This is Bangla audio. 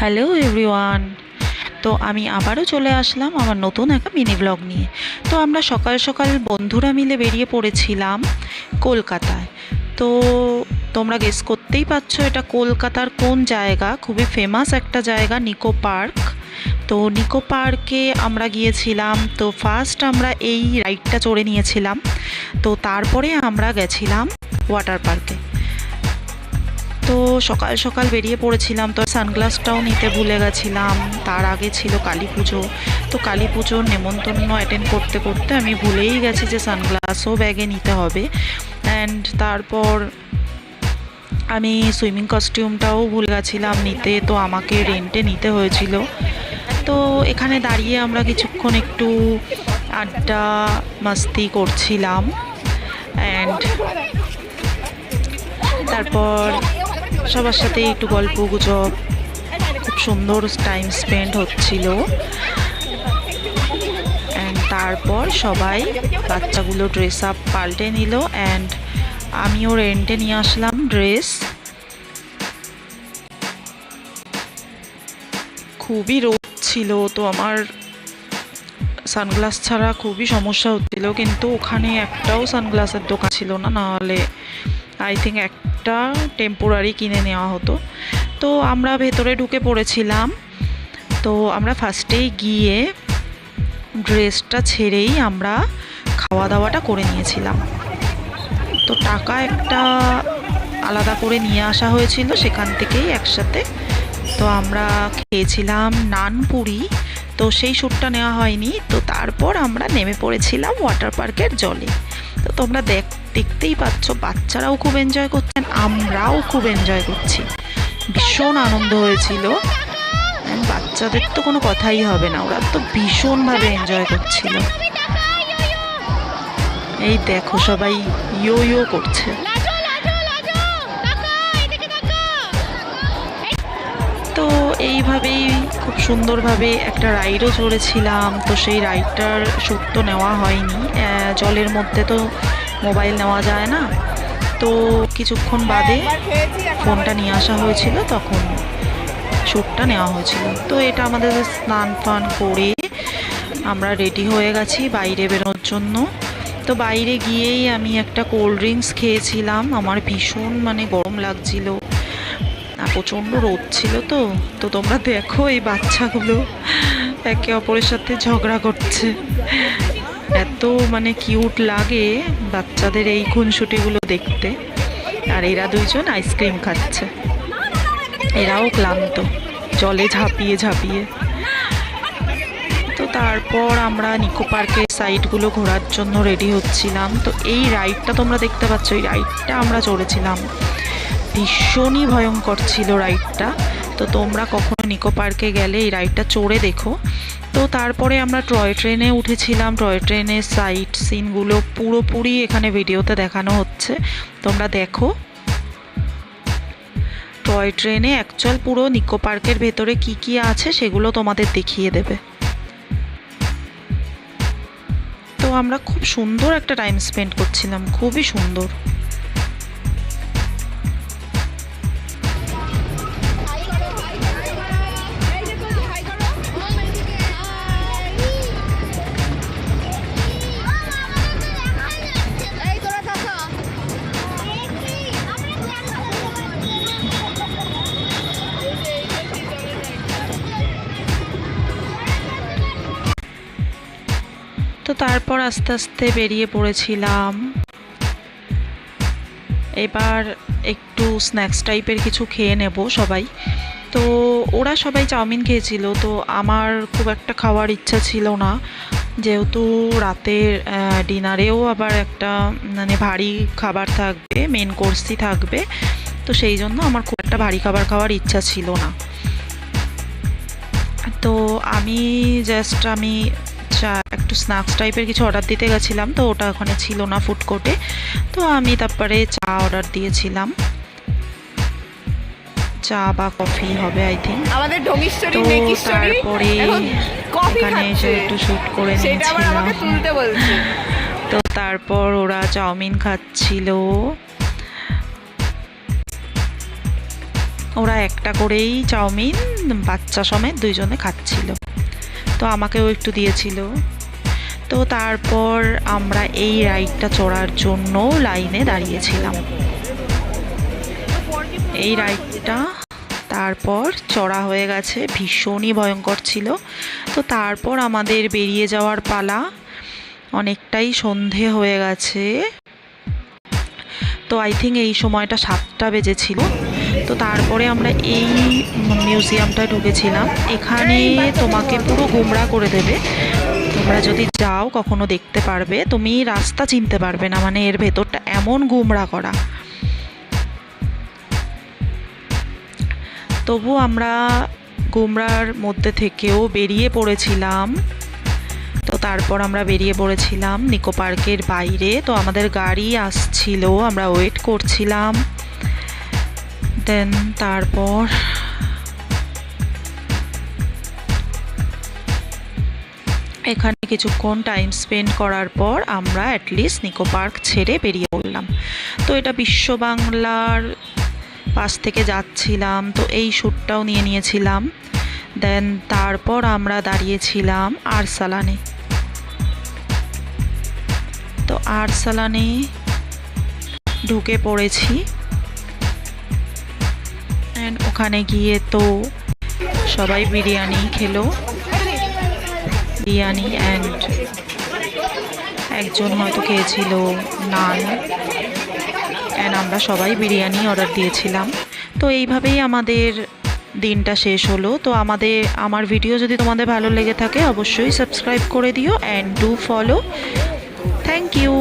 হ্যালো এভরিওয়ান তো আমি আবারও চলে আসলাম আমার নতুন একটা মিনি ব্লগ নিয়ে। তো আমরা সকাল সকাল বন্ধুরা মিলে বেরিয়ে পড়েছিলাম কলকাতায়। তো তোমরা গেস করতেই পারছ এটা কলকাতার কোন জায়গা? খুবই ফেমাস একটা জায়গা নিকো পার্ক তো নিকো পার্কে আমরা গিয়েছিলাম। তো ফার্স্ট আমরা এই রাইডটা চড়ে নিয়েছিলাম। তো তারপরে আমরা গেছিলাম ওয়াটার পার্কে তো সকাল সকাল বেরিয়ে পড়েছিলাম, তো সানগ্লাসটাও নিতে ভুলে গেছিলাম। তার আগে ছিল কালী পুজো। তো কালী পুজোর নেমন্তন্ন অ্যাটেন্ড করতে করতে আমি ভুলেই গেছি যে সানগ্লাসও ব্যাগে নিতে হবে। অ্যান্ড তারপর আমি সুইমিং কস্টিউমটাও ভুলে গেছিলাম নিতে, তো আমাকে রেন্টে নিতে হয়েছিল। তো এখানে দাঁড়িয়ে আমরা কিছুক্ষণ একটু আড্ডা মাস্তি করছিলাম। অ্যান্ড তারপর সবার সাথে একটু গল্প গুজব, খুব সুন্দর টাইম স্পেন্ড হচ্ছিল। অ্যান্ড তারপর সবাই বাচ্চাগুলো ড্রেস আপ পাল্টে নিল অ্যান্ড আমিও রেন্টে নিয়ে আসলাম ড্রেস খুবই রোদ ছিল, তো আমার সানগ্লাস ছাড়া খুবই সমস্যা হচ্ছিল, কিন্তু ওখানে একটাও সানগ্লাসের দোকান ছিল না, নাহলে আই থিঙ্ক একটা টেম্পোরারি কিনে নেওয়া হতো। তো আমরা ভেতরে ঢুকে পড়েছিলাম। তো আমরা ফার্স্টেই গিয়ে ড্রেসটা ছেড়েই আমরা খাওয়া দাওয়াটা করে নিয়েছিলাম। তো টাকা একটা আলাদা করে নিয়ে আসা হয়েছিল সেখান থেকেই একসাথে। তো আমরা খেয়েছিলাম নানপুরি তো সেই শ্যুটটা নেওয়া হয়নি। তো তারপর আমরা নেমে পড়েছিলাম ওয়াটার পার্কের জলে। তো তোমরা দেখ দেখতেই পাচ্ছ, বাচ্চারাও খুব এনজয় করছেন, আমরাও খুব এনজয় করছি। ভীষণ আনন্দ হয়েছিল। বাচ্চাদের তো কোনো কথাই হবে না, ওরা তো ভীষণভাবে এনজয় করছিল। এই দেখো সবাই ইয়ো ইয়ো করছে। তো এইভাবেই খুব সুন্দরভাবে একটা রাইডও চড়েছিলাম, তো সেই রাইডটার শ্যুট নেওয়া হয়নি। জলের মধ্যে তো মোবাইল নেওয়া যায় না। তো কিছুক্ষণ বাদে ফোনটা নিয়ে আসা হয়েছিল, তখন শ্যুটটা নেওয়া হয়েছিল। তো এটা আমাদের স্নান ফান করে আমরা রেডি হয়ে গেছি বাইরে বেরোনোর জন্য। তো বাইরে গিয়েই আমি একটা কোল্ড ড্রিঙ্কস খেয়েছিলাম। আমার ভীষণ মানে গরম লাগছিল। প্রচণ্ড রোদ ছিল তো। তো তোমরা দেখো এই বাচ্চাগুলো একে অপরের সাথে ঝগড়া করছে। এত মানে কিউট লাগে বাচ্চাদের এই খুনসুটিগুলো দেখতে। আর এরা দুইজন আইসক্রিম খাচ্ছে। এরাও ক্লান্ত, জলে ঝাঁপিয়ে ঝাঁপিয়ে। তো তারপর আমরা নিকো পার্কের সাইডগুলো ঘোরার জন্য রেডি হচ্ছিলাম। তো এই রাইডটা তোমরা দেখতে পাচ্ছ, এই রাইডটা আমরা চড়েছিলাম। ভীষণই ভয়ঙ্কর ছিল রাইডটা তো তোমরা কখনো নিকো পার্কে গেলে এই রাইডটা চড়ে দেখো। তো তারপরে আমরা টয় ট্রেনে উঠেছিলাম। টয় ট্রেনের সাইট সিনগুলো পুরোপুরি এখানে ভিডিওতে দেখানো হচ্ছে। তোমরা দেখো। টয় ট্রেনে অ্যাকচুয়াল পুরো নিকো পার্কের ভেতরে কি কি আছে সেগুলো তোমাদের দেখিয়ে দেবে। তো আমরা খুব সুন্দর একটা টাইম স্পেন্ড করছিলাম। খুবই সুন্দর। তারপর আস্তে আস্তে বেরিয়ে পড়েছিলাম। এবার একটু স্ন্যাক্স টাইপের কিছু খেয়ে নেব সবাই। তো ওরা সবাই চাউমিন খেয়েছিল, তো আমার খুব একটা খাওয়ার ইচ্ছা ছিল না। যেহেতু রাতের ডিনারেও আবার একটা মানে ভারী খাবার থাকবে মেন কোর্সই থাকবে। তো সেই জন্য আমার খুব একটা ভারী খাবার খাওয়ার ইচ্ছা ছিল না। তো আমি জাস্ট আমি একটু স্ন্যাক্স টাইপের কিছু অর্ডার দিতে গেছিলাম তো ওটা ওখানে ছিল না ফুড কোর্টে তো আমি তারপরে চা অর্ডার দিয়েছিলাম। চা বা কফি হবে আই থিঙ্ক আমাদের তারপরে এখন এসে একটু শ্যুট করে নিয়েছিলাম। তো তারপর ওরা চাউমিন খাচ্ছিল। ওরা একটা করেই চাউমিন বাচ্চা সমেত দুইজনে খাচ্ছিল। তো আমাকেও একটু দিয়েছিল। তো তারপর আমরা এই রাইডটা চড়ার জন্য লাইনে দাঁড়িয়েছিলাম। এই রাইডটা তারপর চড়া হয়ে গেছে, ভীষণই ভয়ঙ্কর ছিল। তো তারপর আমাদের বেরিয়ে যাওয়ার পালা অনেকটাই সন্ধে হয়ে গেছে। তো আই থিঙ্ক এই সময়টা সাতটা বেজেছিল। তো তারপরে আমরা এই মিউজিয়ামটা ঢুকেছিলাম। এখানে তোমাকে পুরো গুমরা করে দেবে। তোমরা যদি যাও, কখনো দেখতে পারবে। তুমি রাস্তা চিনতে পারবে না মানে এর ভেতরটা এমন গুমরা করা। তবু আমরা গুমরার মধ্যে থেকেও বেরিয়ে পড়েছিলাম। তো তারপর আমরা বেরিয়ে পড়েছিলাম নিকো পার্কের বাইরে। তো আমাদের গাড়ি আসছিল, আমরা ওয়েট করছিলাম। দেন, তারপর এখানে কিছুক্ষণ টাইম স্পেন্ড করার পর আমরা অ্যাটলিস্ট নিকো পার্ক ছেড়ে বেরিয়ে পড়লাম। তো এটা বিশ্ব বাংলার পাশ থেকে যাচ্ছিলাম, তো এই শ্যুটটাও নিয়ে নিয়েছিলাম। দেন তারপর আমরা দাঁড়িয়েছিলাম আরসালানে। তো আরসালানে ঢুকে পড়েছি। ওখানে গিয়ে তো সবাই বিরিয়ানি খেলো। বিরিয়ানি অ্যান্ড একজন হয়তো খেয়েছিল নান। অ্যান্ড আমরা সবাই বিরিয়ানি অর্ডার দিয়েছিলাম। তো এইভাবেই আমাদের দিনটা শেষ হলো। তো আমাদের, আমার ভিডিও যদি তোমাদের ভালো লেগে থাকে অবশ্যই সাবস্ক্রাইব করে দিও and do follow thank you